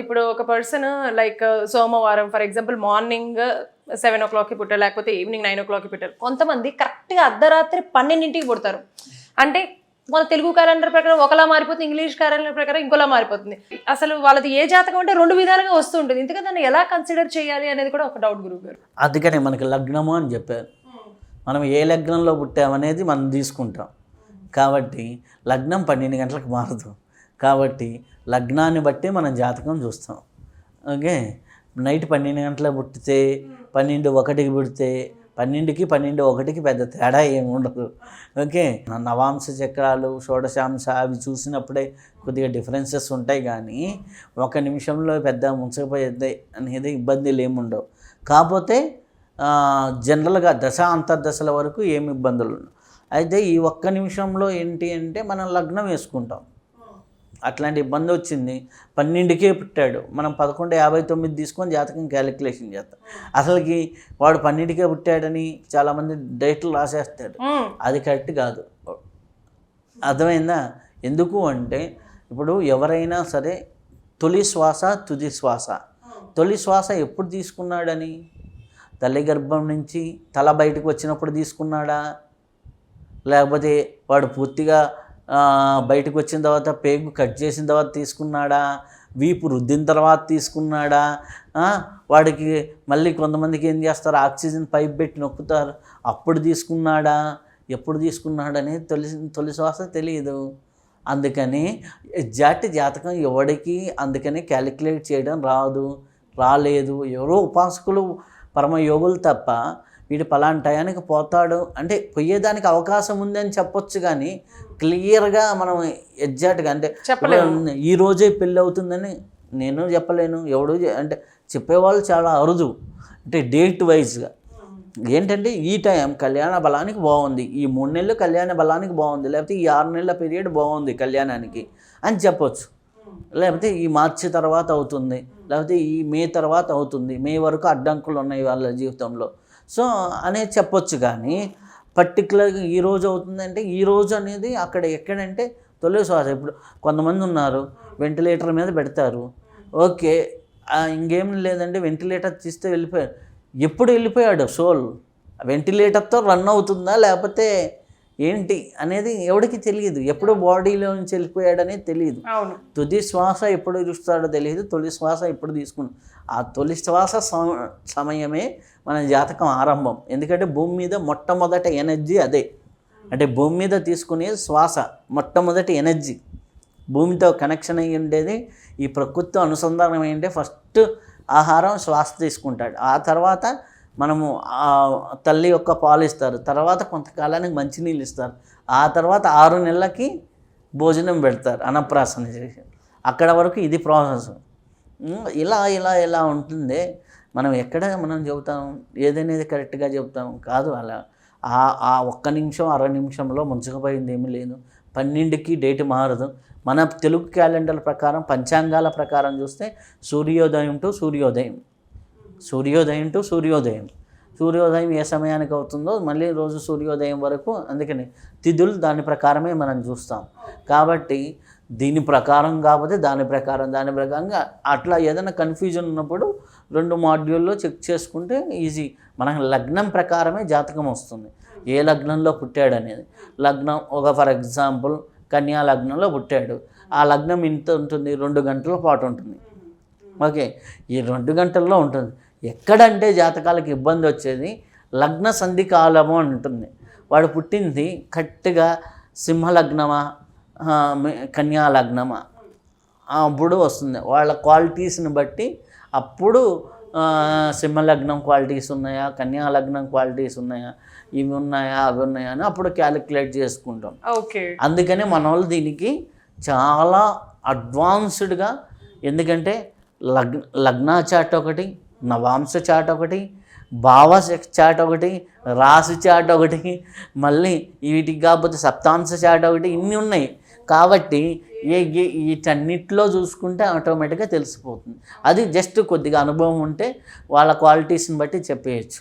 ఇప్పుడు ఒక person like సోమవారం ఫర్ ఎగ్జాంపుల్ మార్నింగ్ సెవెన్ ఓ క్లాక్కి పుట్టారు లేకపోతే ఈవినింగ్ నైన్ ఓ క్లాక్కి పుట్టారు. కొంతమంది కరెక్ట్గా అర్ధరాత్రి పన్నెండింటికి పుడతారు. అంటే వాళ్ళ తెలుగు క్యాలెండర్ ప్రకారం ఒకలా మారిపోతుంది ఇంగ్లీష్ క్యాలెండర్ ప్రకారం ఇంకోలా మారిపోతుంది. అసలు వాళ్ళది ఏ జాతకం అంటే రెండు విధాలుగా వస్తూ ఉంటుంది. ఇంతగా దాన్ని ఎలా కన్సిడర్ చేయాలి అనేది కూడా ఒక డౌట్ గురువు గారు. అందుకనే మనకి లగ్నము అని చెప్పారు. మనం ఏ లగ్నంలో పుట్టామనేది మనం తీసుకుంటాం. కాబట్టి లగ్నం పన్నెండు గంటలకు మారదు. కాబట్టి లగ్నాన్ని బట్టి మనం జాతకం చూస్తాం. ఓకే? నైట్ పన్నెండు గంటల పుట్టితే పన్నెండు ఒకటికి పుడితే పన్నెండుకి పన్నెండు ఒకటికి పెద్ద తేడా ఏమి ఉండదు. ఓకే? నవాంశ చక్రాలు షోడశాంశ అవి చూసినప్పుడే కొద్దిగా డిఫరెన్సెస్ ఉంటాయి కానీ ఒక నిమిషంలో పెద్ద ముంచకపోయేది అనేది ఇబ్బందులు ఏమి ఉండవు. కాకపోతే జనరల్గా దశ అంతర్దశల వరకు ఏమి ఇబ్బందులు ఉండవు. అయితే ఈ ఒక్క నిమిషంలో ఏంటి అంటే మనం లగ్నం వేసుకుంటాం. అట్లాంటి ఇబ్బంది వచ్చింది. పన్నెండుకే పుట్టాడు. మనం పదకొండు యాభై తొమ్మిది తీసుకొని జాతకం క్యాలిక్యులేషన్ చేస్తాం. అసలుకి వాడు పన్నెండుకే పుట్టాడని చాలామంది డేట్లు రాసేస్తాడు. అది కరెక్ట్ కాదు. అర్థమైందా? ఎందుకు అంటే ఇప్పుడు ఎవరైనా సరే తొలి శ్వాస తుది శ్వాస. తొలి శ్వాస ఎప్పుడు తీసుకున్నాడని? తల్లి గర్భం నుంచి తల బయటకు వచ్చినప్పుడు తీసుకున్నాడా? లేకపోతే వాడు పూర్తిగా బయటకు వచ్చిన తర్వాత పేగు కట్ చేసిన తర్వాత తీసుకున్నాడా? వీపు రుద్దిన తర్వాత తీసుకున్నాడా? వాడికి మళ్ళీ కొంతమందికి ఏం చేస్తారు? ఆక్సిజన్ పైప్ పెట్టి నొక్కుతారు. అప్పుడు తీసుకున్నాడా? ఎప్పుడు తీసుకున్నాడని తొలి తొలి శ్వాస తెలియదు అందుకని ఎగ్జాక్ట్ జాతకం ఎవడికి అందుకని క్యాలిక్యులేట్ చేయడం రాదు. రాలేదు. ఎవరో ఉపాసకులు పరమయోగులు తప్ప వీడు పలానా టయానికి పోతాడు. అంటే పోయేదానికి అవకాశం ఉందని చెప్పొచ్చు కానీ క్లియర్గా మనం ఎగ్జాక్ట్గా అంటే ఈ రోజే పెళ్ళి అవుతుందని నేను చెప్పలేను. ఎవడు అంటే చెప్పేవాళ్ళు చాలా అరుదు. అంటే డేట్ వైజ్గా. ఏంటంటే ఈ టైం కళ్యాణ బలానికి బాగుంది. ఈ మూడు నెలలు కళ్యాణ బలానికి బాగుంది. లేకపోతే ఈ ఆరు నెలల పీరియడ్ బాగుంది కళ్యాణానికి అని చెప్పొచ్చు. లేకపోతే ఈ మార్చి తర్వాత అవుతుంది. లేకపోతే ఈ మే తర్వాత అవుతుంది. మే వరకు అడ్డంకులు ఉన్నాయి వాళ్ళ జీవితంలో. సో అనేది చెప్పొచ్చు కానీ పర్టికులర్గా ఈ రోజు అవుతుందంటే ఈ రోజు అనేది అక్కడ ఎక్కడంటే తొలి శ్వాస. ఇప్పుడు కొంతమంది ఉన్నారు వెంటిలేటర్ మీద పెడతారు. ఓకే ఇంకేం లేదంటే వెంటిలేటర్ తీస్తే వెళ్ళిపోయాడు ఎప్పుడు వెళ్ళిపోయాడు సోల్? వెంటిలేటర్తో రన్ అవుతుందా? లేకపోతే ఏంటి అనేది ఎవడికి తెలియదు. ఎప్పుడు బాడీలో నుంచి వెళ్ళిపోయాడు అనేది తెలియదు తుది శ్వాస ఎప్పుడు చూస్తాడో తెలియదు. తొలి శ్వాస ఎప్పుడు తీసుకుని ఆ తొలి శ్వాస సమ- సమయమే మన జాతకం ఆరంభం. ఎందుకంటే భూమి మీద మొట్టమొదటి ఎనర్జీ అదే. అంటే భూమి మీద తీసుకునే శ్వాస మొట్టమొదటి ఎనర్జీ. భూమితో కనెక్షన్ అయ్యి ఉండేది. ఈ ప్రకృతితో అనుసంధానం అయ్యింటే ఫస్ట్ ఆహారం శ్వాస తీసుకుంటాడు. ఆ తర్వాత మనము ఆ తల్లి యొక్క పాలు ఇస్తారు తర్వాత కొంతకాలానికి మంచినీళ్ళు ఇస్తారు. ఆ తర్వాత ఆరు నెలలకి భోజనం పెడతారు అన్నప్రాసన చేసి. అక్కడ వరకు ఇది ప్రాసెస్. ఇలా ఇలా ఇలా ఉంటుంది. మనం ఎక్కడ మనం చెబుతాం? ఏదనేది కరెక్ట్గా చెబుతాం? కాదు అలా. ఆ ఆ ఒక్క నిమిషం అర నిమిషంలో ముంచకపోయింది ఏమీ లేదు. పన్నెండుకి డేట్ మారదు. మన తెలుగు క్యాలెండర్ ప్రకారం పంచాంగాల ప్రకారం చూస్తే సూర్యోదయం టు సూర్యోదయం. సూర్యోదయం టు సూర్యోదయం. సూర్యోదయం ఏ సమయానికి అవుతుందో మళ్ళీ రోజు సూర్యోదయం వరకు అందుకని తిథులు దాని ప్రకారమే మనం చూస్తాం. కాబట్టి దీని ప్రకారం కాకపోతే దాని ప్రకారం దాని ప్రకారంగా అట్లా ఏదైనా కన్ఫ్యూజన్ ఉన్నప్పుడు రెండు మాడ్యూల్లో చెక్ చేసుకుంటే ఈజీ మనకు లగ్నం ప్రకారమే జాతకం వస్తుంది. ఏ లగ్నంలో పుట్టాడు అనేది. లగ్నం ఒక ఫర్ ఎగ్జాంపుల్ కన్యా లగ్నంలో పుట్టాడు. ఆ లగ్నం ఇంత ఉంటుంది రెండు గంటల పాటు ఉంటుంది. ఓకే. ఈ రెండు గంటల్లో ఉంటుంది. ఎక్కడంటే జాతకాలకు ఇబ్బంది వచ్చేది. లగ్న సంధి కాలము అని ఉంటుంది. వాడు పుట్టింది కరెక్ట్గా సింహలగ్నమా కన్యా లగ్నమా అప్పుడు వస్తుంది. వాళ్ళ క్వాలిటీస్ని బట్టి అప్పుడు సింహలగ్నం క్వాలిటీస్ ఉన్నాయా కన్యా లగ్నం క్వాలిటీస్ ఉన్నాయా ఇవి ఉన్నాయా అవి ఉన్నాయా అని అప్పుడు క్యాలిక్యులేట్ చేసుకుంటాం. ఓకే. అందుకనే మన వాళ్ళు దీనికి చాలా అడ్వాన్స్డ్గా ఎందుకంటే లగ్ లగ్నా చాట్ ఒకటి నవాంశ చాట్ ఒకటి భావ చాట్ ఒకటి రాశి చాట్ ఒకటి మళ్ళీ వీటికి కాకపోతే సప్తాంశ చాట్ ఒకటి ఇన్ని ఉన్నాయి. కాబట్టి ఏ వీటన్నిటిలో చూసుకుంటే ఆటోమేటిక్గా తెలిసిపోతుంది. అది జస్ట్ కొద్దిగా అనుభవం ఉంటే వాళ్ళ క్వాలిటీస్ని బట్టి చెప్పేయచ్చు.